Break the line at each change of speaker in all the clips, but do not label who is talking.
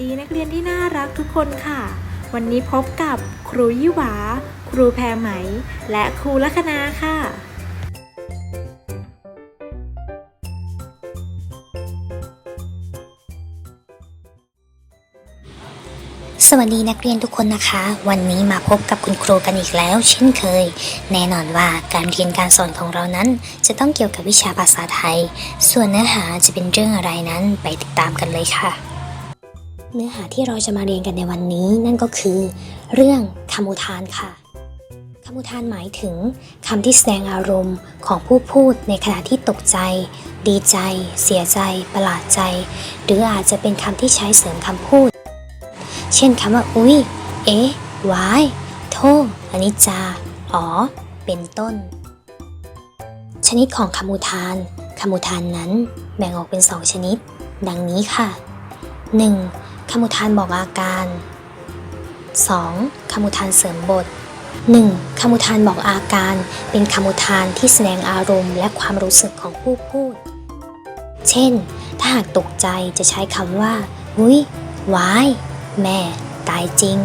ดีนักเรียนที่น่ารักทุกคนค่ะ วันนี้พบกับครูยี่หวา ครูแพรไหม และครูลัคนาค่ะ
สวัสดีนักเรียนทุกคนนะคะ วันนี้มาพบกับคุณครูกันอีกแล้ว เช่นเคย แน่นอนว่าการเรียนการสอนของเรานั้น จะต้องเกี่ยวกับวิชาภาษาไทย ส่วนเนื้อหาจะเป็นเรื่องอะไรนั้นไปติดตามกันเลยค่ะ เนื้อหาที่เราจะมาเรียนกันในวันนี้นั่นก็คือ เรื่องคำอุทานค่ะคำอุทานหมายถึงคำที่แสดงอารมณ์ของผู้พูดในขณะที่ตกใจ ดีใจ เสียใจ ประหลาดใจ หรืออาจจะเป็นคำที่ใช้เสริมคำพูด เช่นคำว่า อุ๊ยเอ๊ะวายโทษอนิจจาอ๋อ เป็นต้น ชนิดของคำอุทานคำอุทานนั้นแบ่งออกเป็นสองชนิด ดังนี้ค่ะ 1. คำอุทานบอกอาการ 2. คำอุทานเสริมบท 1. คำอุทานบอกอาการ เป็นคำอุทานที่แสดงอารมณ์และความรู้สึกของผู้พูด เช่น ถ้าหากตกใจจะใช้คำว่าอุ๊ยวาย แม่ ตายจริง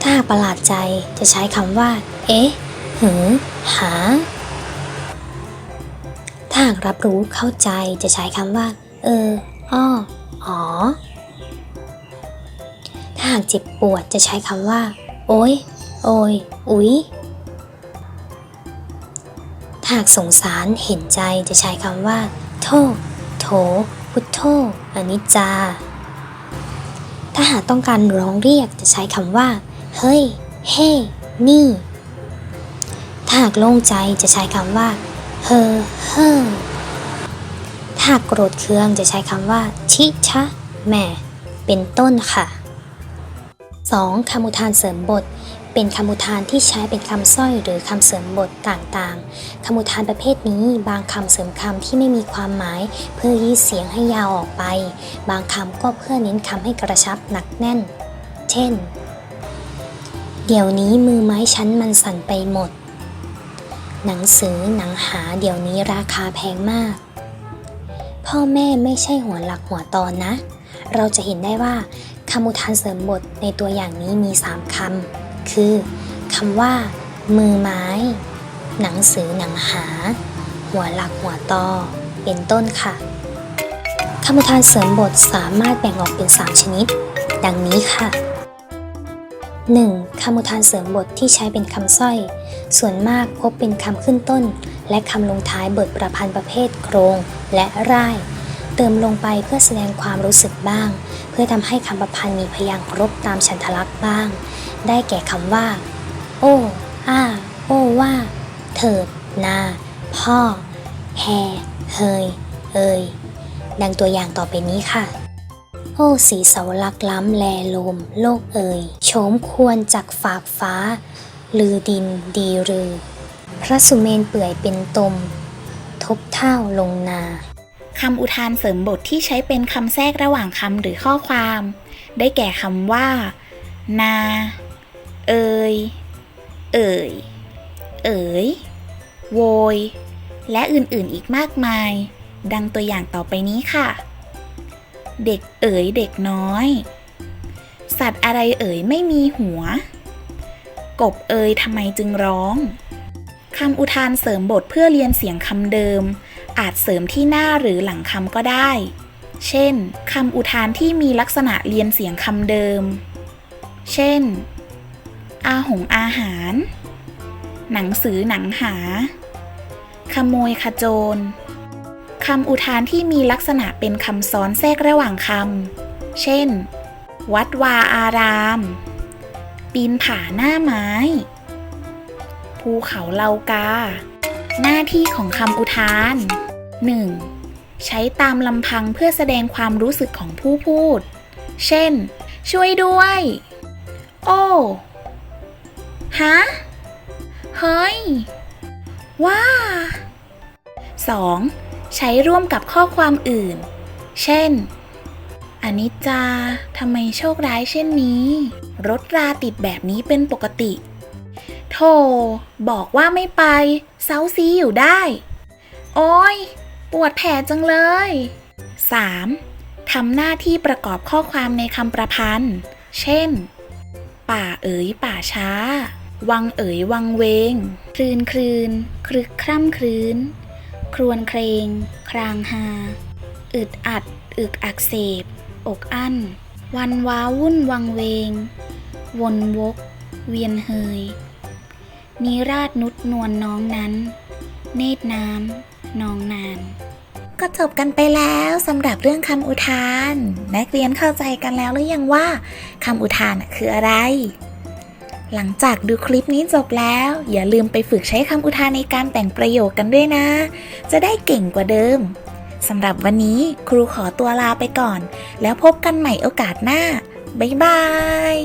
ถ้าหากประหลาดใจจะใช้คำว่า เอ๊ะ หือ หา ถ้าหากรับรู้เข้าใจจะใช้คำว่า เออ อ้อ อ๋อ ถ้าหากเจ็บปวดจะใช้คำว่า โอ้ย โอย อุ๊ย ถ้าหากสงสารเห็นใจจะใช้คำว่า โทษโถ พุทโธอนิจจา ถ้าหากต้องการร้องเรียกจะใช้คำว่า เฮ้ย เฮ้ นี่ ถ้าหากโล่งใจจะใช้คำว่า เฮอเฮอถ้ หากโกรธเคืองจะใช้คำว่า ชิชะแหม่ เป็นต้นค่ะ 2. คำอุทานเสริมบท เป็นคำอุทานที่ใช้เป็นคำสร้อยหรือคำเสริมบทต่างๆ คำอุทานประเภทนี้บางคำเสริมคำที่ไม่มีความหมาย เพื่อยืดเสียงให้ยาวออกไป บางคำก็เพื่อเน้นคำให้กระชับหนักแน่น เช่น เดี๋ยวนี้มือไม้ฉันมันสั่นไปหมด หนังสือหนังหาเดี๋ยวนี้ราคาแพงมาก พ่อแม่ไม่ใช่หัวหลักหัวตอนนะ เราจะเห็นได้ว่าคำอุทานเสริมบทในตัวอย่างนี้มี 3คำคือคำว่า มือไม้ หนังสือหนังหา หัวหลักหัวตอ เป็นต้นค่ะคำอุทานเสริมบทสามารถแบ่งออกเป็น 3 ชนิด ดังนี้ค่ะ 1. คำอุทานเสริมบทที่ใช้เป็นคำสร้อย ส่วนมากพบเป็นคำขึ้นต้น และคำลงท้ายบทประพันธ์ประเภทโครง และร่าย เติมลงไปเพื่อแสดงความรู้สึกบ้าง เพื่อทำให้คำประพันธ์มีพยางค์ครบตามฉันทลักษณ์บ้าง ได้แก่คำว่า โอ้อ้า โอ้ว่า เถิด นา พ่อ แฮ เฮย เอยดังตัวอย่างต่อไปนี้ค่ะ โอ้สีเสาลักล้ำแลลมโลกเอ่ยโฉมควรจากฝากฟ้า ลือดินดีรือ พระสุเมนเปื่อยเป็นตม ทบเท่าลงนา
คำอุทานเสริมบทที่ใช้เป็นคำแทรกระหว่างคำหรือข้อความ ได้แก่คำว่า นา เอยเอ่ย เอ๋ย โวย และอื่นๆอีกมากมาย ดังตัวอย่างต่อไปนี้ค่ะ เด็กเอ๋ยเด็กน้อย สัตว์อะไรเอ๋ยไม่มีหัว กบเอยทำไมจึงร้องคำอุทานเสริมบทเพื่อเรียนเสียงคำเดิม อาจเสริมที่หน้าหรือหลังคำก็ได้ เช่นคำอุทานที่มีลักษณะเรียนเสียงคำเดิม เช่น อาหงอาหาร หนังสือหนังหา ขโมยขโจรคำอุทานที่มีลักษณะเป็นคำซ้อนแทรกระหว่างคำ เช่น วัดวาอาราม ปีนผาหน้าไม้ ภูเขาเลากา หน้าที่ของคำอุทาน 1. ใช้ตามลำพังเพื่อแสดงความรู้สึกของผู้พูด เช่น ช่วยด้วย โอ้ฮะ เฮ้ย ว้า 2. ใช้ร่วมกับข้อความอื่น เช่น อนิจจา ทำไมโชคร้ายเช่นนี้ รถราติดแบบนี้เป็นปกติ โธ่บอกว่าไม่ไป เซาซีอยู่ได้ โอ้ย ปวดแผลจังเลย 3. ทำหน้าที่ประกอบข้อความในคำประพันธ์ เช่น ป่าเอ๋ยป่าช้า วังเอ๋ยวังเวง คลืนคลืนครึกคร่ำครื้น ครวนเครง ครางฮาอึดอัด อึกอักเสบ อกอั้น วันว้าวุ่นวังเวง วนวก เวียนเฮย นิราชนุษนวลน้องนั้น เนตรน้ำนองนาน ก็จบกันไปแล้วสำหรับเรื่องคำอุทาน นักเรียนเข้าใจกันแล้วหรือยังว่าคำอุทานคืออะไร หลังจากดูคลิปนี้จบแล้ว อย่าลืมไปฝึกใช้คำอุทานในการแต่งประโยคกันด้วยนะ จะได้เก่งกว่าเดิม สำหรับวันนี้ครูขอตัวลาไปก่อน แล้วพบกันใหม่โอกาสหน้า บ๊ายบาย